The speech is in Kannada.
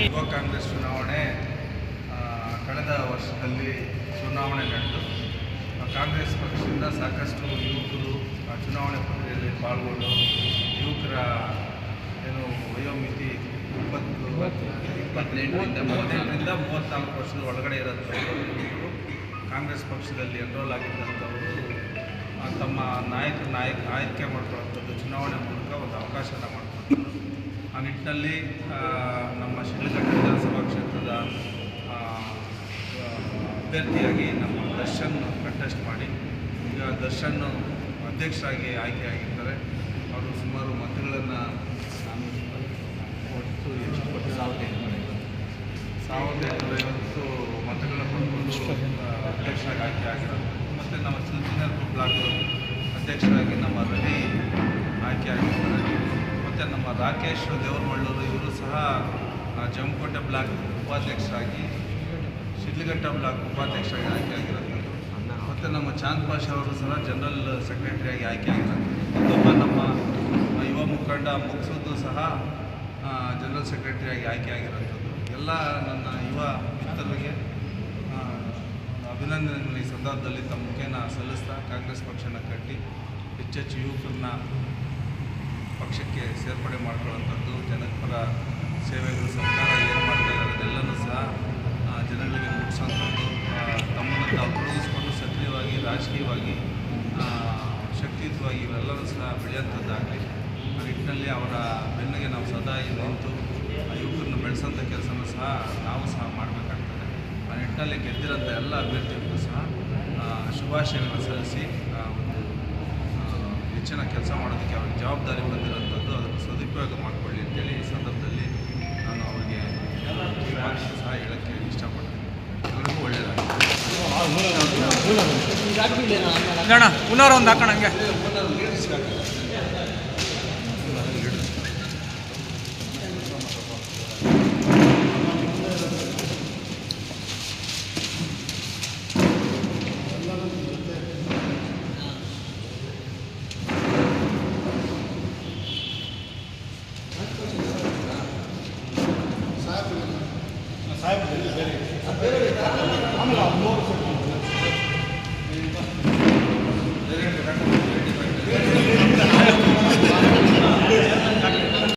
ಯುವ ಕಾಂಗ್ರೆಸ್ ಚುನಾವಣೆ ಕಳೆದ ವರ್ಷದಲ್ಲಿ ಚುನಾವಣೆ ನಡೆದು ಕಾಂಗ್ರೆಸ್ ಪಕ್ಷದಿಂದ ಸಾಕಷ್ಟು ಯುವಕರು ಚುನಾವಣೆ ಪ್ರಕ್ರಿಯೆಯಲ್ಲಿ ಪಾಲ್ಗೊಂಡು, ಯುವಕರ ಏನು ವಯೋಮಿತಿ ಇಪ್ಪತ್ತು, ಇಪ್ಪತ್ತೆಂಟರಿಂದ ಮೂವತ್ತೆಂಟರಿಂದ ಮೂವತ್ತ್ನಾಲ್ಕು ವರ್ಷದ ಒಳಗಡೆ ಇರೋದು ಕಾಂಗ್ರೆಸ್ ಪಕ್ಷದಲ್ಲಿ ಎನ್ರೋಲ್ ಆಗಿದ್ದಂಥವರು ತಮ್ಮ ನಾಯಕ ನಾಯಕ ಆಯ್ಕೆ ಮಾಡ್ಕೊಳ್ಳೋಂಥದ್ದು ಚುನಾವಣೆ ಮೂಲಕ ನಿಟ್ಟಿನಲ್ಲಿ ನಮ್ಮ ಶಿಡ್ಲಘಟ್ಟ ವಿಧಾನಸಭಾ ಕ್ಷೇತ್ರದ ಅಭ್ಯರ್ಥಿಯಾಗಿ ನಮ್ಮ ದರ್ಶನ್ ಕಂಟೆಸ್ಟ್ ಮಾಡಿ ಈಗ ದರ್ಶನ್ ಅಧ್ಯಕ್ಷರಾಗಿ ಆಯ್ಕೆಯಾಗಿರ್ತಾರೆ ಅವರು ಸುಮಾರು ಮತಗಳನ್ನು ಒಟ್ಟು ಎಷ್ಟು ಕೊಟ್ಟು ಸಾವಿರದ ಎಂಟುನೂರ ಸಾವಿರದ ಎಂಟುನೂರ ಐವತ್ತು ಪಡ್ಕೊಂಡು ಆ, ಅಧ್ಯಕ್ಷರಾಗಿ ಆಯ್ಕೆ ಆಗಿರೋದು ಮತ್ತು ನಮ್ಮ ಚಿಲ್ಚಿನರ್ಪುರ ಬ್ಲಾಕ್ ಅಧ್ಯಕ್ಷರಾಗಿ ನಮ್ಮ ರವಿ ಆಯ್ಕೆ ಆಗಿರ್ತಾರೆ ಮತ್ತು ನಮ್ಮ ರಾಕೇಶ್ ದೇವರಮಳ್ಳೂರು ಇವರು ಸಹ ಜಮಕೋಟೆ ಬ್ಲಾಕ್ ಉಪಾಧ್ಯಕ್ಷರಾಗಿ, ಶಿಡ್ಲಘಟ್ಟ ಬ್ಲಾಕ್ ಉಪಾಧ್ಯಕ್ಷರಾಗಿ ಆಯ್ಕೆ ಆಗಿರೋದು ಮತ್ತು ನಮ್ಮ ಚಾಂದ್ ಪಾಷಾ ಅವರು ಸಹ ಜನರಲ್ ಸೆಕ್ರೆಟರಿಯಾಗಿ ಆಯ್ಕೆ ಆಗಿರೋದು ಮತ್ತೊಬ್ಬ ನಮ್ಮ ಯುವ ಮುಖಂಡ ಮುಗಿಸೋದು ಸಹ ಜನರಲ್ ಸೆಕ್ರೆಟರಿಯಾಗಿ ಆಯ್ಕೆ ಆಗಿರೋಂಥದ್ದು ಎಲ್ಲ ನನ್ನ ಯುವ ಮಿತ್ರರಿಗೆ ಅಭಿನಂದನೆಗಳು ಈ ಸಂದರ್ಭದಲ್ಲಿ ತಮ್ಮ ಮುಖೇನ ಸಲ್ಲಿಸ್ತಾ ಕಾಂಗ್ರೆಸ್ ಪಕ್ಷನ ಕಟ್ಟಿ ಹೆಚ್ಚೆಚ್ಚು ಯುವಕರನ್ನ ಪಕ್ಷಕ್ಕೆ ಸೇರ್ಪಡೆ ಮಾಡ್ಕೊಳ್ಳೋಂಥದ್ದು ಜನಪರ ಸೇವೆಗಳು ಸರ್ಕಾರ ಏನು ಮಾಡ್ತಾ ಅದೆಲ್ಲನೂ ಸಹ ಜನಗಳಿಗೆ ಮುಟ್ಟಿಸೋಂಥದ್ದು ತಮ್ಮನ್ನು ತಾವು ತೊಡಗಿಸ್ಕೊಂಡು ಸಕ್ರಿಯವಾಗಿ, ರಾಜಕೀಯವಾಗಿ ಶಕ್ತಿಯುತವಾಗಿ ಇವೆಲ್ಲವೂ ಸಹ ಬೆಳೆಯೋಂಥದ್ದಾಗಲಿ ಆ ನಿಟ್ಟಿನಲ್ಲಿ ಅವರ ಬೆನ್ನಿಗೆ ನಾವು ಸದಾ ನಿಂತು ಯುವಕರನ್ನು ಬೆಳೆಸೋಂಥ ಕೆಲಸನೂ ಸಹ ನಾವು ಸಹ ಮಾಡಬೇಕಾಗ್ತದೆ. ಆ ನಿಟ್ಟಿನಲ್ಲಿ ಗೆದ್ದಿರೋಂಥ ಎಲ್ಲ ಅಭ್ಯರ್ಥಿಗಳಿಗೂ ಸಹ ಶುಭಾಶಯಗಳನ್ನು ಸಲ್ಲಿಸಿ ಹೆಚ್ಚಿನ ಕೆಲಸ ಮಾಡೋದಕ್ಕೆ ಅವ್ರಿಗೆ ಜವಾಬ್ದಾರಿ ಬಂದಿರೋಂಥದ್ದು ಅದನ್ನು ಸದುಪಯೋಗ ಮಾಡಿಕೊಳ್ಳಿ ಅಂತೇಳಿ ಈ ಸಂದರ್ಭದಲ್ಲಿ ನಾನು ಅವರಿಗೆ ಸಹ ಹೇಳೋಕ್ಕೆ ಇಷ್ಟಪಡ್ತೀನಿ. ಎಲ್ಲರಿಗೂ ಒಳ್ಳೆಯದಾಗಲಿ. ಅಣ್ಣ ಉನ್ನೋರ